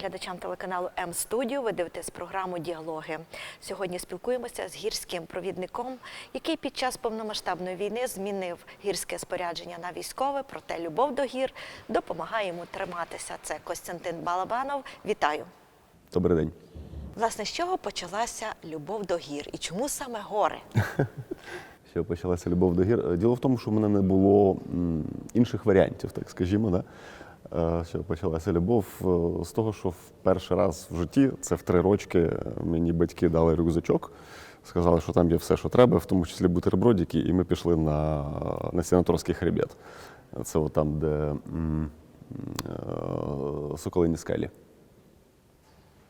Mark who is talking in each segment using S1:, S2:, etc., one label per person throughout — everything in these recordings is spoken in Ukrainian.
S1: Глядачам телеканалу М Студіо. Ви дивитесь програму Діалоги. Сьогодні спілкуємося з гірським провідником, який під час повномасштабної війни змінив гірське спорядження на військове, проте любов до гір допомагає йому триматися. Це Костянтин Балабанов. Вітаю!
S2: Добрий день.
S1: Власне, з чого почалася любов до гір і чому саме гори?
S2: Що почалася любов до гір. Діло в тому, що в мене не було інших варіантів, так скажімо. Да? Е, Що почалася любов е, з того, що в перший раз в житті, це в три рочки, мені батьки дали рюкзачок, сказали, що там є все, що треба, в тому числі бутербродики, і ми пішли на, на Сінаторський хребет. Це от там, де е, Соколині скелі.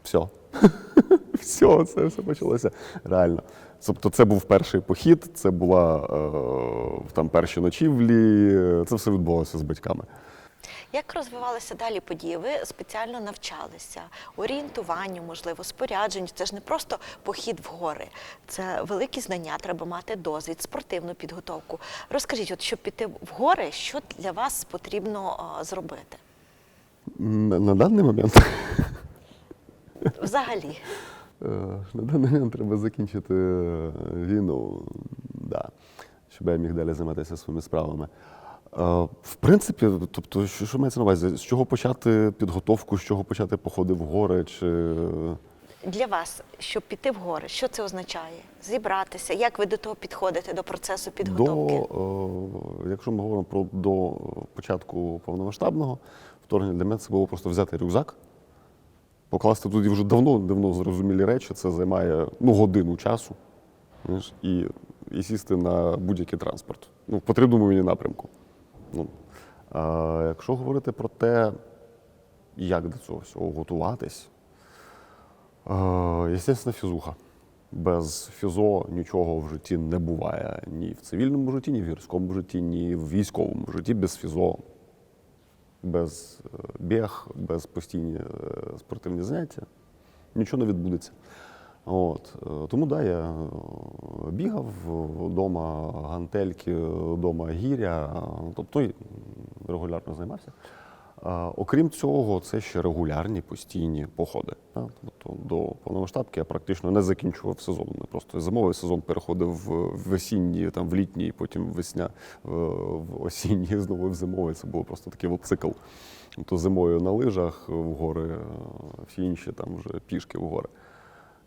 S2: Все. Все, це все почалося реально. Тобто, це був перший похід, це була е, там перші ночівлі, це все відбувалося з батьками.
S1: Як розвивалися далі події? Ви спеціально навчалися орієнтуванню, можливо, спорядженню. Це ж не просто похід в гори, це великі знання, треба мати досвід, спортивну підготовку. Розкажіть, от щоб піти в гори, що для вас потрібно зробити?
S2: М, На даний момент,
S1: Взагалі,
S2: е, на даний момент треба закінчити е, війну, да, щоб я міг далі займатися своїми справами. Е, В принципі, тобто, що, що мається на увазі? З чого почати підготовку, з чого почати походи в гори? Чи...
S1: для вас, щоб піти в гори, що це означає? Зібратися? Як ви до того підходите до процесу підготовки?
S2: До, е, якщо ми говоримо про до початку повномасштабного вторгнення, для мене це було просто взяти рюкзак, покласти туди вже давно, давно зрозумілі речі, це займає ну, годину часу, і, і сісти на будь-який транспорт. Ну, в потрібному мені напрямку. Ну, а якщо говорити про те, як до цього всього готуватись, Е, Естественно, фізуха. Без фізо нічого в житті не буває ні в цивільному житті, ні в гірському житті, ні в військовому житті. Без фізо, без е, біг, без постійні е, спортивні заняття нічого не відбудеться. От. е, Тому да, я е, бігав вдома гантельки, вдома гіря, е, тобто регулярно займався. Окрім цього, це ще регулярні постійні походи. Тобто до повномасштабки я практично не закінчував сезон. Не просто зимовий сезон переходив в осінній, там в літній, потім весня в в осінній, знову в зимовий. Це було просто такий от цикл. Тобто зимою на лижах в гори, всі інші там вже пішки в гори.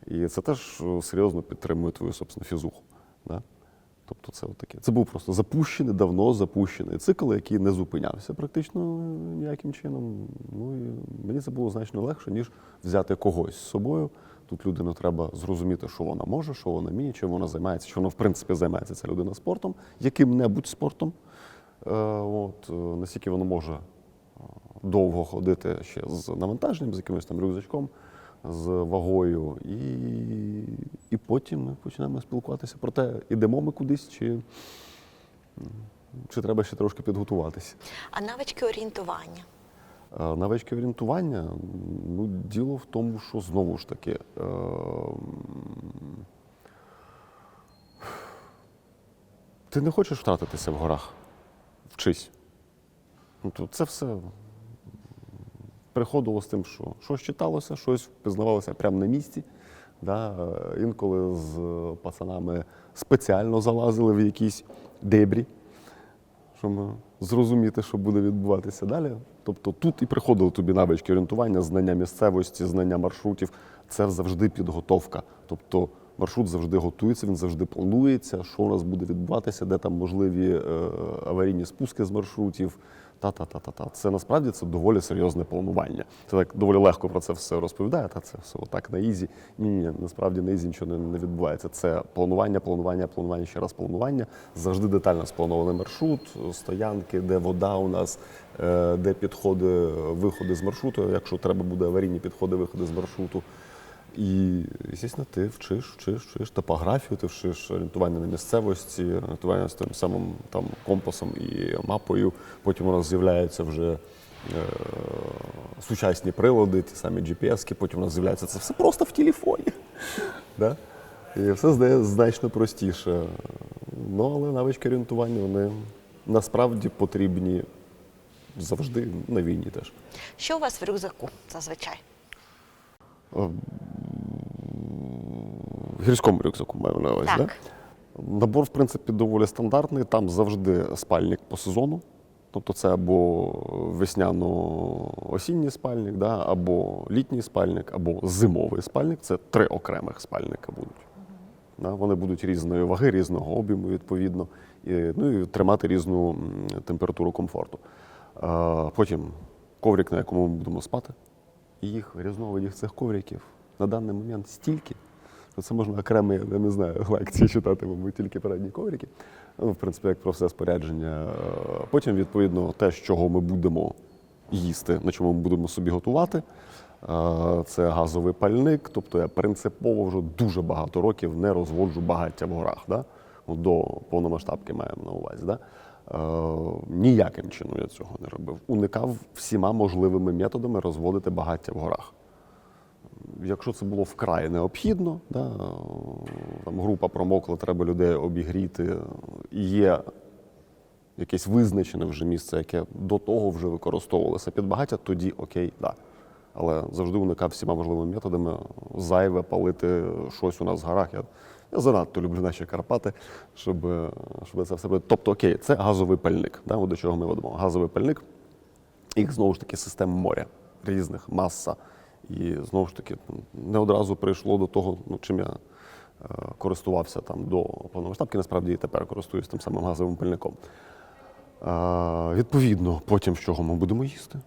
S2: І це теж е, серйозно підтримує твою собственно, фізуху. Да? Тобто це таке. Це був просто запущений, давно запущений цикл, який не зупинявся практично ніяким чином. Ну і мені це було значно легше, ніж взяти когось з собою. Тут людину треба зрозуміти, що вона може, що вона вміє, чим вона займається, що вона в принципі займається ця людина спортом, яким-небудь спортом. Е, от, е, наскільки вона може е, довго ходити ще з навантаженням, з якимось там рюкзачком, з вагою, і, і потім ми починаємо спілкуватися про те, ідемо ми кудись, чи, чи треба ще трошки підготуватися.
S1: А навички орієнтування?
S2: Е, Навички орієнтування, ну, діло в тому, що знову ж таки. е, Ти не хочеш втратитися в горах. Вчись. Ну, то це все приходило з тим, що щось читалося, щось пізнавалося прямо на місці. Да? е, Інколи з пацанами спеціально залазили в якісь дебрі, щоб зрозуміти, що буде відбуватися далі. Тобто тут і приходили тобі навички орієнтування, знання місцевості, знання маршрутів. Це завжди підготовка. Тобто маршрут завжди готується, він завжди планується, що у нас буде відбуватися, де там можливі е, аварійні спуски з маршрутів. Та-та-та-та-та. Це насправді це доволі серйозне планування. Це так доволі легко про це все розповідає, та це все отак на ізі. Ні, ні, насправді на ізі нічого не, відбувається. Це планування, планування, планування, ще раз планування. Завжди детально спланований маршрут, стоянки, де вода у нас, е, де підходи, виходи з маршруту. Якщо треба буде аварійні підходи, виходи з маршруту. І, звісно, ти вчиш, вчиш, вчиш топографію, ти вчиш орієнтування на місцевості, орієнтування з тим самим там компасом і мапою. Потім у нас з'являються вже е, сучасні прилади, ті самі GPS-ки, потім у нас з'являється це все просто в телефоні. Да? І все здає значно простіше. Ну, але навички орієнтування вони насправді потрібні завжди на війні теж.
S1: Що у вас в рюкзаку зазвичай?
S2: Гірському рюкзаку маю на увазі.
S1: Так.
S2: Набор, в принципі, доволі стандартний. Там завжди спальник по сезону. Тобто це або весняно-осінній спальник, да? або літній спальник, або зимовий спальник. Це три окремих спальника будуть. Да? Вони будуть різної ваги, різного об'єму, відповідно, і, ну і тримати різну температуру комфорту. А, потім коврик, на якому ми будемо спати. І їх різновидів цих ковриків на даний момент стільки, що це можна окремі, я не знаю, лекції читати, мабуть, тільки передні коврики. Ну, в принципі, як про все спорядження. Е, Потім, відповідно, те, з чого ми будемо їсти, на чому ми будемо собі готувати. Е, Це газовий пальник. Тобто я принципово вже дуже багато років не розводжу багаття в горах. Да? Ну, До повномасштабки маємо на увазі. Да? Е, Ніяким чином я цього не робив. Уникав всіма можливими методами розводити багаття в горах. Якщо це було вкрай необхідно, да, там група промокла, треба людей обігріти, є якесь визначене вже місце, яке до того вже використовувалося під багаття, тоді окей, да. Але завжди уникав всіма можливими методами зайве палити щось у нас в горах. Я, я занадто люблю наші Карпати, щоб, щоб це все було. Тобто, окей, це газовий пальник. Да, до чого ми ведемо. Газовий пальник, їх знову ж таки систем моря різних, маса. І знову ж таки не одразу прийшло до того, ну, чим я е, користувався там до повномасштабки, насправді і тепер користуюсь тим самим газовим пальником. Е, відповідно, потім з чого ми будемо їсти.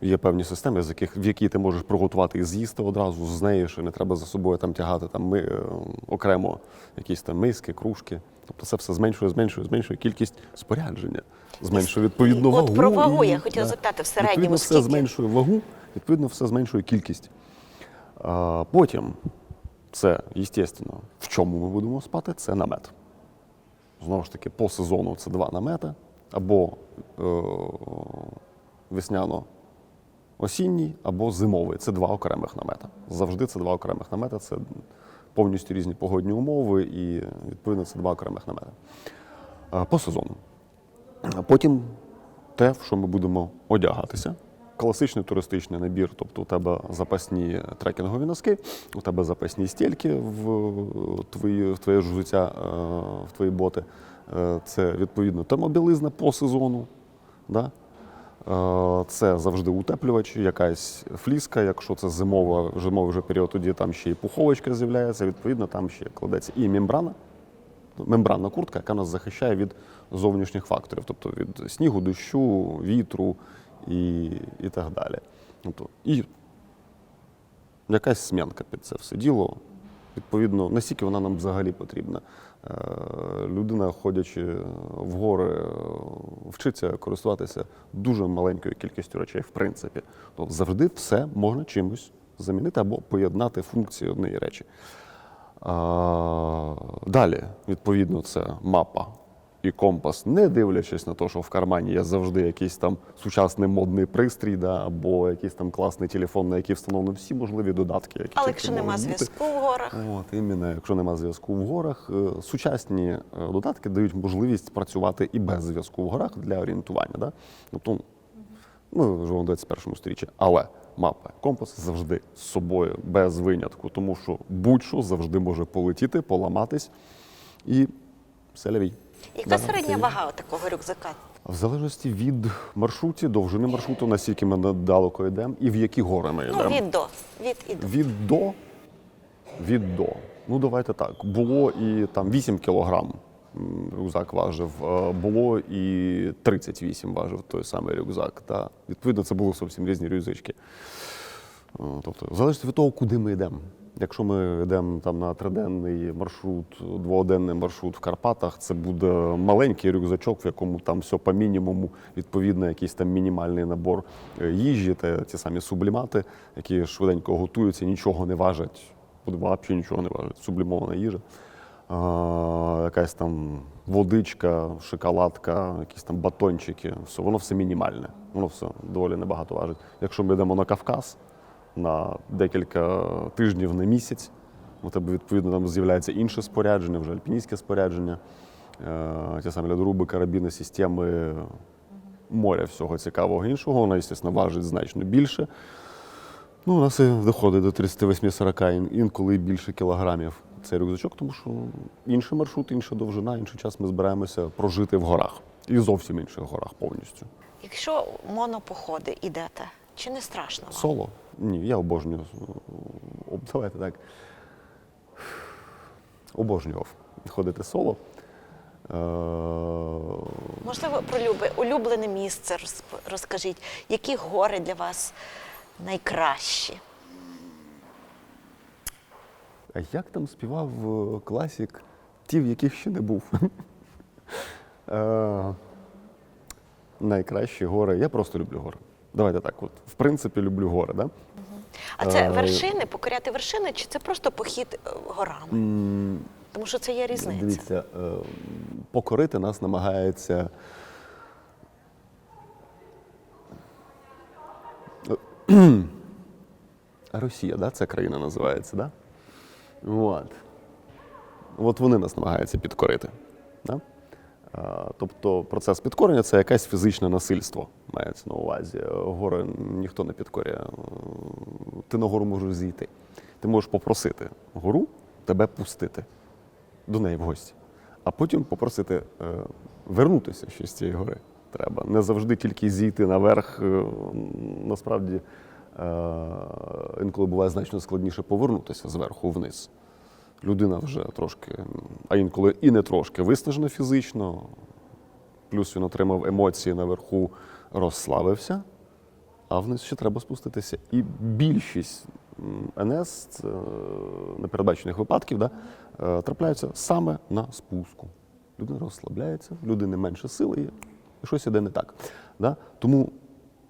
S2: Є певні системи, з яких, в які ти можеш приготувати і з'їсти одразу з неї, що не треба за собою там тягати там, ми, е, окремо якісь там миски, кружки. Тобто це все зменшує, зменшує, зменшує кількість спорядження, зменшує відповідно
S1: От про вагу
S2: і-
S1: я хотіла запитати, в середньому
S2: Відповідно, все зменшує вагу, відповідно, все зменшує кількість. Потім це, звісно, в чому ми будемо спати, це намет. Знову ж таки, по сезону це два намети, або е, весняно-осінній, або зимовий. Це два окремих намета. Завжди це два окремих намета. Це повністю різні погодні умови, і відповідно це два окремих намета. Е, По сезону. Потім те, в що ми будемо одягатися. Класичний туристичний набір, тобто у тебе запасні трекінгові носки, у тебе запасні стільки в твої, в твоє ж взуття, е, в твої боти. Е, Це відповідно термобілизна по сезону. Да? Е, Це завжди утеплювач, якась фліска. Якщо це зимова, зимовий вже період, тоді там ще і пуховочка з'являється. Відповідно, там ще кладеться і мембрана, мембранна куртка, яка нас захищає від зовнішніх факторів, тобто від снігу, дощу, вітру і, і так далі. Тобто, і якась см'янка під це все діло. Відповідно, наскільки вона нам взагалі потрібна. Е, Людина, ходячи в гори, е, вчиться користуватися дуже маленькою кількістю речей, в принципі. Тобто завжди все можна чимось замінити або поєднати функції однієї речі. Далі, відповідно, це мапа і компас, не дивлячись на те, що в кармані є завжди якийсь там сучасний модний пристрій, да, або якийсь там класний телефон, на який встановлені всі можливі додатки. Які
S1: Але якщо нема зв'язку в горах,
S2: От, іменно, якщо нема зв'язку в горах, е, сучасні е, додатки дають можливість працювати і без зв'язку в горах для орієнтування. Да? Тобто, ми живемо в 21 сторіччі, але мапа, компас завжди з собою, без винятку, тому що будь-що завжди може полетіти, поламатись і селявій.
S1: Яка
S2: Да,
S1: середня
S2: це-
S1: вага такого рюкзака?
S2: В залежності від маршрутів, довжини маршруту, наскільки ми далеко йдемо, і в які гори ми йдемо.
S1: Ну, від до. Від і до.
S2: Від до. Від до. Ну, давайте так. Було і там 8 кілограм рюкзак важив, е, було і 38 важив той самий рюкзак. Та. Відповідно, це були зовсім різні рюкзачки. Е, Тобто, залежить від того, куди ми йдемо. Якщо ми йдемо там на триденний маршрут, двогоденний маршрут в Карпатах, це буде маленький рюкзачок, в якому там все по мінімуму, відповідно, якийсь там мінімальний набор е, їжі, та ті самі сублімати, які швиденько готуються, нічого не важать, взагалі нічого не важать. Сублімована їжа. А, якась там водичка, шоколадка, якісь там батончики, все, воно все мінімальне, воно все доволі небагато важить. Якщо ми йдемо на Кавказ на декілька тижнів на місяць, у тебе відповідно там з'являється інше спорядження, вже альпіністське спорядження, е, ті самі льодоруби, карабіни, системи, моря всього цікавого іншого. Вона, звісно, важить значно більше. Ну, у нас і доходить до 38-40, ін- інколи більше кілограмів цей рюкзачок, тому що інший маршрут, інша довжина, інший час ми збираємося прожити в горах. І зовсім інших горах повністю.
S1: Якщо монопоходи йдете, чи не страшно вам?
S2: Соло? Ні, я обожнюю. Давайте так. Обожнював ходити соло. Е,
S1: Можливо, про люби- улюблене місце розкажіть, які гори для вас найкращі?
S2: А як там співав е, класік, ті, в яких ще не був? Е, Найкращі гори. Я просто люблю гори. Давайте так. От, в принципі, люблю гори, да?
S1: А це
S2: Е,
S1: вершини, покоряти вершини, чи це просто похід е, горами? Тому що це є різниця.
S2: Дивіться, е, покорити нас намагається. Росія, да? Ця країна називається, да? От. От вони нас намагаються підкорити. А, Тобто процес підкорення це якесь фізичне насильство, мається на увазі. Гори ніхто не підкорює. Е, Ти на гору можеш зійти. Ти можеш попросити гору тебе пустити до неї в гості, а потім попросити е, вернутися ще з цієї гори. Треба. Не завжди тільки зійти наверх. е, Насправді е, інколи буває значно складніше повернутися зверху вниз. Людина вже трошки, а інколи і не трошки виснажена фізично, плюс він отримав емоції наверху, розслабився, а вниз ще треба спуститися. І більшість НС е, непередбачених випадків да, е, трапляються саме на спуску. Людина розслабляється, в людини менше сили є, і щось іде не так. Да? Тому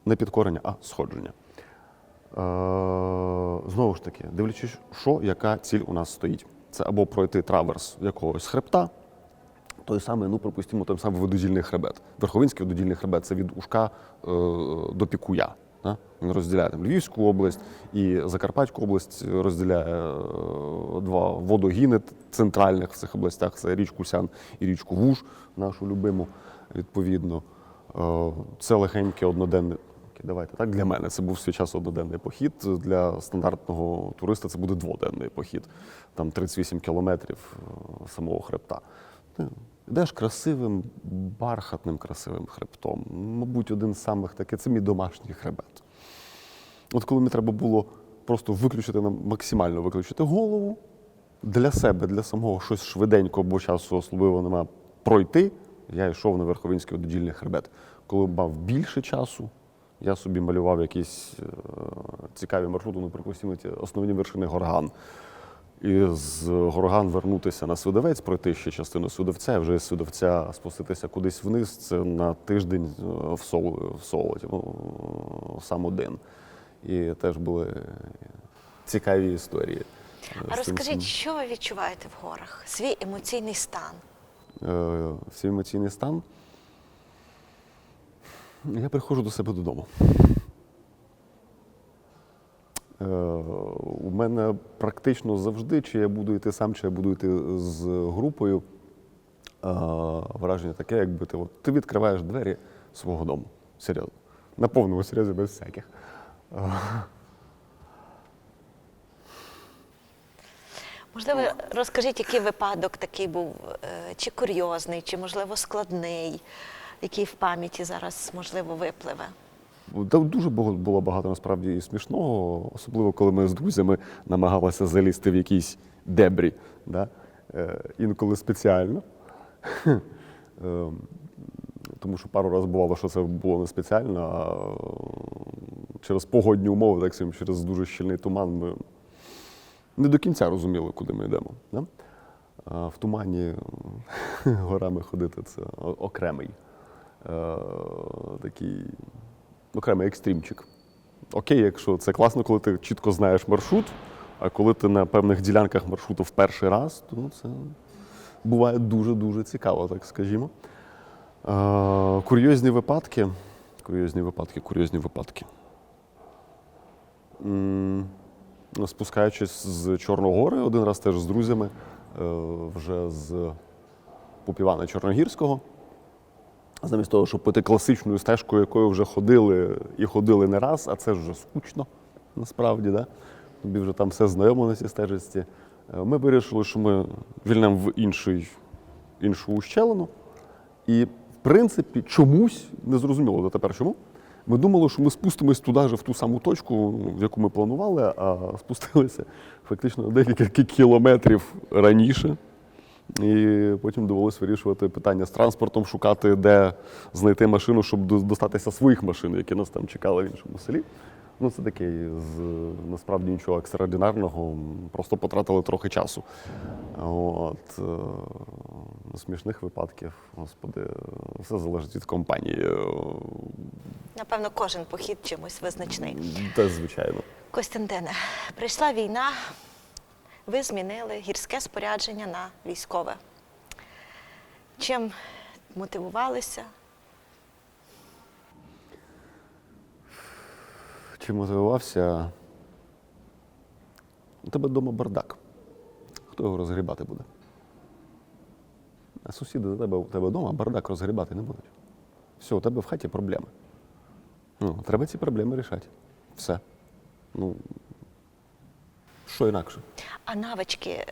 S2: не підкорення, а сходження. Е, знову ж таки, дивлячись, що, яка ціль у нас стоїть. Це або пройти траверс якогось хребта, той самий, ну, припустимо, той самий вододільний хребет. Верховинський вододільний хребет це від Ушка е, до Пікуя. Да? Він розділяє там, Львівську область і Закарпатську область розділяє е, два водогіни центральних в цих областях це річку Сян і річку Вуж, нашу любиму, відповідно. Е, Це легеньке одноденне. Окей, Давайте так. Для мене це був свій час одноденний похід. Для стандартного туриста це буде дводенний похід. Там 38 кілометрів е, самого хребта. Йдеш красивим, бархатним красивим хребтом. Мабуть, один з самих таких це мій домашній хребет. От коли мені треба було просто виключити максимально виключити голову для себе, для самого щось швиденько, бо часу особливо нема пройти, я йшов на Верховинський ододільний хребет. Коли мав більше часу, я собі малював якісь е, цікаві маршрути, ну, припустимо, ті основні вершини Горган. І з Горган вернутися на Свидовець, пройти ще частину Свидовця, і вже з Свидовця спуститися кудись вниз. Це на тиждень е, в, сол, в солоті, ну, сам один. І теж були цікаві історії. е,
S1: А розкажіть, що ви відчуваєте в горах? Свій емоційний стан.
S2: Е, свій емоційний стан. Я приходжу до себе додому. Е, У мене практично завжди, чи я буду йти сам, чи я буду йти з групою. е, Враження таке, якби ти, от, ти відкриваєш двері свого дому. Серйозно. На повному серйозі без всяких. Е,
S1: Можливо, розкажіть, який випадок такий був, е, чи курйозний, чи можливо складний, який в пам'яті зараз можливо випливе.
S2: Дуже було, багато насправді смішного, особливо коли ми з друзями намагалися залізти в якісь дебрі. Да? Е, інколи спеціально. Е, Тому що пару разів бувало, що це було не спеціально, а через погодні умови, так само, через дуже щільний туман, ми не до кінця розуміли, куди ми йдемо. Да? В тумані горами ходити це окремий такий окремий екстрімчик. Окей, якщо це класно, коли ти чітко знаєш маршрут, а коли ти на певних ділянках маршруту в перший раз, то ну, це буває дуже-дуже цікаво, так скажімо. Е, курйозні випадки. Курйозні випадки, курйозні випадки. Ну, Спускаючись з Чорногори, один раз теж з друзями, е, вже з Попівана Чорногірського. Замість того, щоб піти класичною стежкою, якою вже ходили і ходили не раз, а це ж вже скучно насправді, да? тобі вже там все знайомо на цій стежечці. Е, Ми вирішили, що ми вільнемо в інший, іншу ущелину. І, в принципі, чомусь, незрозуміло дотепер чому, ми думали, що ми спустимось туди же, в ту саму точку, в яку ми планували, а спустилися фактично декілька кілометрів раніше. І потім довелося вирішувати питання з транспортом, шукати, де знайти машину, щоб достатися своїх машин, які нас там чекали в іншому селі. Ну, це таке з насправді нічого екстраординарного, просто потратили трохи часу. От, е, смішних випадків, господи, все залежить від компанії.
S1: Напевно, кожен похід чимось визначний.
S2: Та, звичайно.
S1: Костянтине, прийшла війна, ви змінили гірське спорядження на військове. Чим мотивувалися?
S2: Чим мотивувався? У тебе вдома бардак. Хто його розгрібати буде? А сусіди до тебе у тебе вдома бардак розгрібати не будуть. Все, у тебе в хаті проблеми. Ну, треба ці проблеми рішати. Все. Ну, що інакше?
S1: А навички е,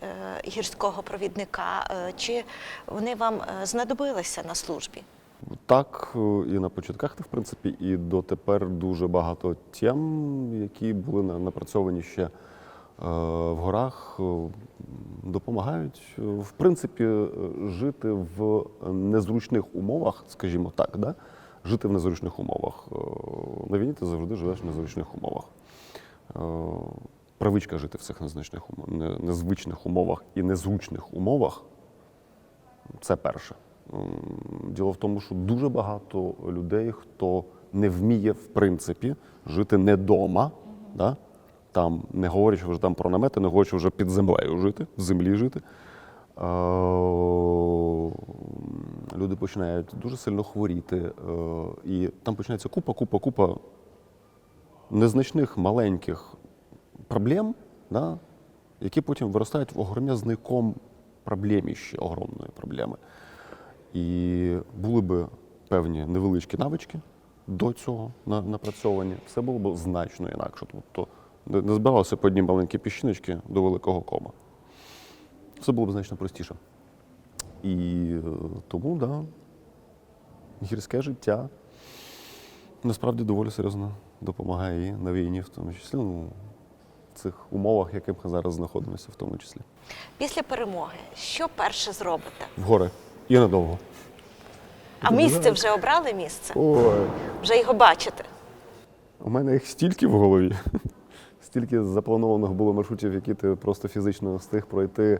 S1: гірського провідника, е, чи вони вам е, знадобилися на службі?
S2: Так, і на початках, в принципі, і дотепер дуже багато тем, які були на- напрацьовані ще в горах, допомагають, в принципі, жити в незручних умовах, скажімо так, да? жити в незручних умовах. На війні ти завжди живеш в незручних умовах. Привичка жити в цих незначних незвичних умовах і незручних умовах це перше. Діло в тому, що дуже багато людей, хто не вміє, в принципі, жити не вдома, да? там, не говорячи вже там про намети, не говорячи вже під землею жити, в землі жити. Е, Люди починають дуже сильно хворіти, е, і там починається купа, купа, купа незначних маленьких проблем, да, які потім виростають в огром'язний ком проблеміще, огромної проблеми. І були б певні невеличкі навички до цього на- напрацьовані, все було б значно інакше. Тобто не збиралося по одній маленькій піщиночці до великого кома. Все було б значно простіше. І е, тому, да, гірське життя насправді доволі серйозно допомагає і на війні, в тому числі, ну, в цих умовах, в яких ми зараз знаходимося, в тому числі.
S1: Після перемоги, що перше зробите?
S2: В гори. І надовго.
S1: А місце вже обрали місце?
S2: Ой.
S1: Вже його бачите?
S2: У мене їх стільки в голові, стільки запланованих було маршрутів, які ти просто фізично встиг пройти,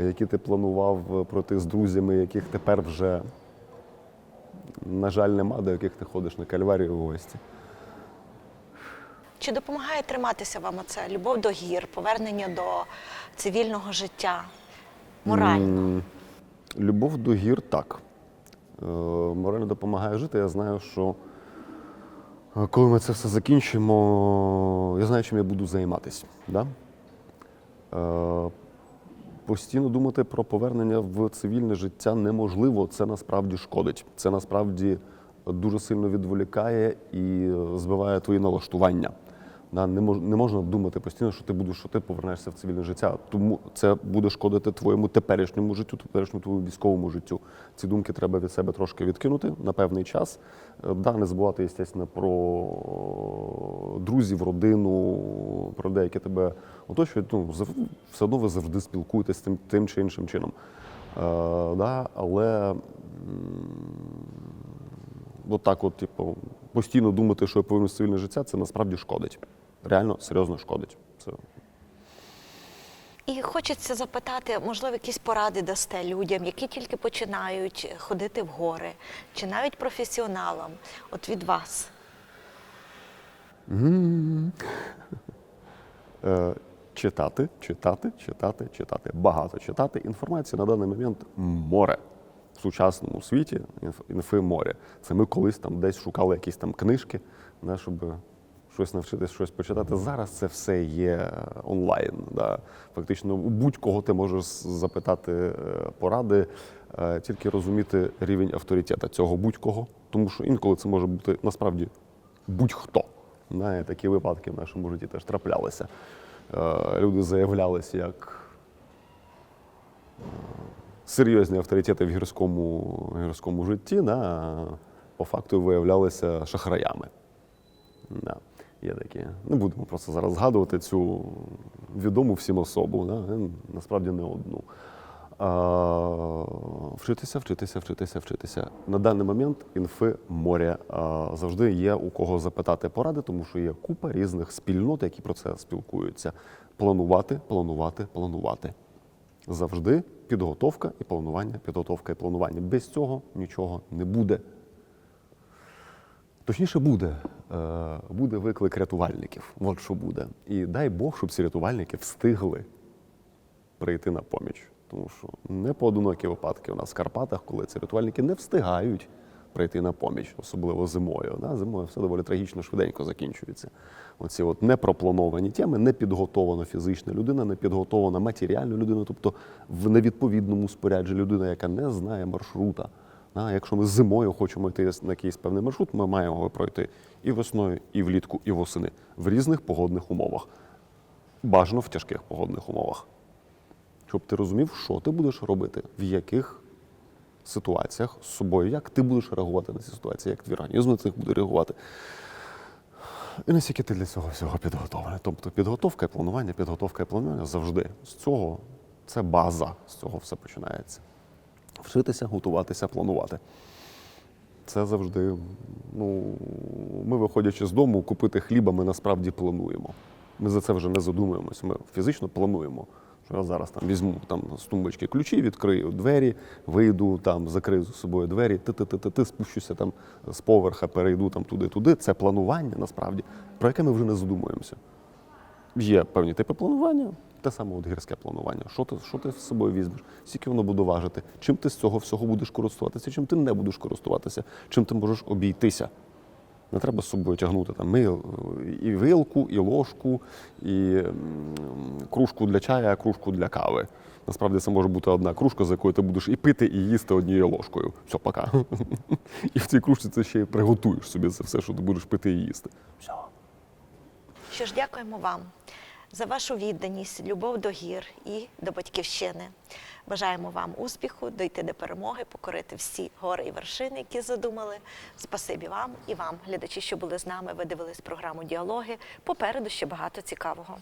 S2: які ти планував пройти з друзями, яких тепер вже, на жаль, нема, до яких ти ходиш на кальварію в гості.
S1: Чи допомагає триматися вам оце любов до гір, повернення до цивільного життя морально?
S2: Любов до гір так. Е, Морально допомагає жити. Я знаю, що е, коли ми це все закінчимо, я знаю, чим я буду займатися. Да? Е, Постійно думати про повернення в цивільне життя неможливо. Це насправді шкодить. Це насправді дуже сильно відволікає і збиває твої налаштування. Да, не, мож, не можна думати постійно, що ти будеш, що ти повернешся в цивільне життя. Тому це буде шкодити твоєму теперішньому життю, теперішньому твоєму військовому життю. Ці думки треба від себе трошки відкинути на певний час. Е, Да, не забувати, звісно, про друзів, родину, про людей, які тебе оточують. Ну, все одно ви завжди спілкуєтесь тим, тим чи іншим чином. Е, да, але от так, от, типу, постійно думати, що я повернусь цивільне життя, це насправді шкодить. Реально серйозно шкодить. Це
S1: І хочеться запитати, можливо, якісь поради дасте людям, які тільки починають ходити в гори, чи навіть професіоналам, от від вас.
S2: е, читати, читати, читати, читати. Багато читати. Інформації на даний момент море. В сучасному світі інф- інфи море. Це ми колись там десь шукали якісь там книжки, щоб щось навчитись, щось почитати. Зараз це все є онлайн. Да. Фактично, у будь-кого ти можеш запитати е, поради. е, тільки розуміти рівень авторитета цього будь-кого, тому що інколи це може бути насправді будь-хто. Знає, такі випадки в нашому житті теж траплялися. Е, Люди заявлялися як серйозні авторитети в гірському, гірському житті, да, а по факту виявлялися шахраями. Да, є такі. Не будемо просто зараз згадувати цю відому всім особу, да, е, насправді не одну. А, вчитися, вчитися, вчитися, вчитися. На даний момент інфи море а, завжди є у кого запитати поради, тому що є купа різних спільнот, які про це спілкуються. Планувати, планувати, планувати. Завжди підготовка і планування, підготовка і планування. Без цього нічого не буде. Точніше буде. Е, Буде виклик рятувальників. От що буде. І дай Бог, щоб ці рятувальники встигли прийти на поміч. Тому що не поодинокі випадки у нас в Карпатах, коли ці рятувальники не встигають прийти на поміч, особливо зимою. Да? Зимою все доволі трагічно швиденько закінчується. Оці от непроплановані теми, не підготована фізична людина, не підготована матеріальна людина, тобто в невідповідному спорядженні людина, яка не знає маршрута. Да? Якщо ми зимою хочемо йти на якийсь певний маршрут, ми маємо його пройти і весною, і влітку, і восени в різних погодних умовах. Бажано в тяжких погодних умовах щоб ти розумів, що ти будеш робити, в яких ситуаціях з собою, як ти будеш реагувати на ці ситуації, як твій організм на цих буде реагувати. І наскільки ти для цього всього підготовлений. Тобто підготовка і планування, підготовка і планування завжди з цього це база, з цього все починається. Вчитися, готуватися, планувати. Це завжди, ну, ми, виходячи з дому, купити хліба, ми насправді плануємо. Ми за це вже не задумуємося. Ми фізично плануємо. Що я зараз там візьму там з тумбочки ключі, відкрию двері, вийду там, закрию за собою двері, ти-ти-ти-ти, спущуся там з поверха, перейду там туди-туди. Це планування насправді, про яке ми вже не задумуємося. Є певні типи планування, те саме от гірське планування. Що ти, що ти з собою візьмеш? Скільки воно буде важити? Чим ти з цього всього будеш користуватися, чим ти не будеш користуватися, чим ти можеш обійтися? Не треба з собою тягнути там і вилку, і ложку, і кружку для чая, кружку для кави. Насправді це може бути одна кружка, з якою ти будеш і пити, і їсти однією ложкою. Все, пока. І в цій кружці ти ще й приготуєш собі це все, що ти будеш пити і їсти. Все.
S1: Що ж, дякуємо вам за вашу відданість, любов до гір і до батьківщини. Бажаємо вам успіху, дойти до перемоги, покорити всі гори і вершини, які задумали. Спасибі вам і вам, глядачі, що були з нами. Ви дивились програму Діалоги. Попереду ще багато цікавого.